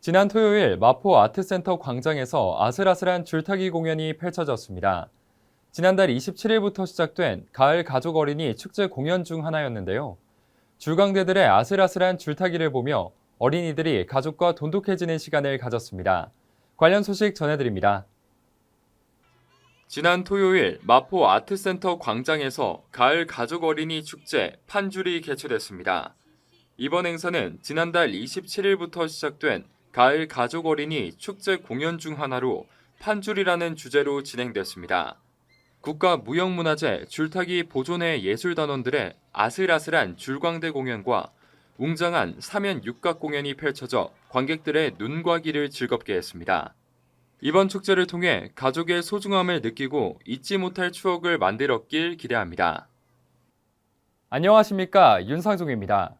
지난 토요일 마포 아트센터 광장에서 아슬아슬한 줄타기 공연이 펼쳐졌습니다. 지난달 27일부터 시작된 가을 가족 어린이 축제 공연 중 하나였는데요. 줄광대들의 아슬아슬한 줄타기를 보며 어린이들이 가족과 돈독해지는 시간을 가졌습니다. 관련 소식 전해드립니다. 지난 토요일 마포 아트센터 광장에서 가을 가족 어린이 축제 판줄이 개최됐습니다. 이번 행사는 지난달 27일부터 시작된 가을 가족 어린이 축제 공연 중 하나로 판줄이라는 주제로 진행됐습니다. 국가무형문화재 줄타기 보존회 예술단원들의 아슬아슬한 줄광대 공연과 웅장한 사면 육각 공연이 펼쳐져 관객들의 눈과 귀를 즐겁게 했습니다. 이번 축제를 통해 가족의 소중함을 느끼고 잊지 못할 추억을 만들었길 기대합니다. 안녕하십니까 윤상종입니다.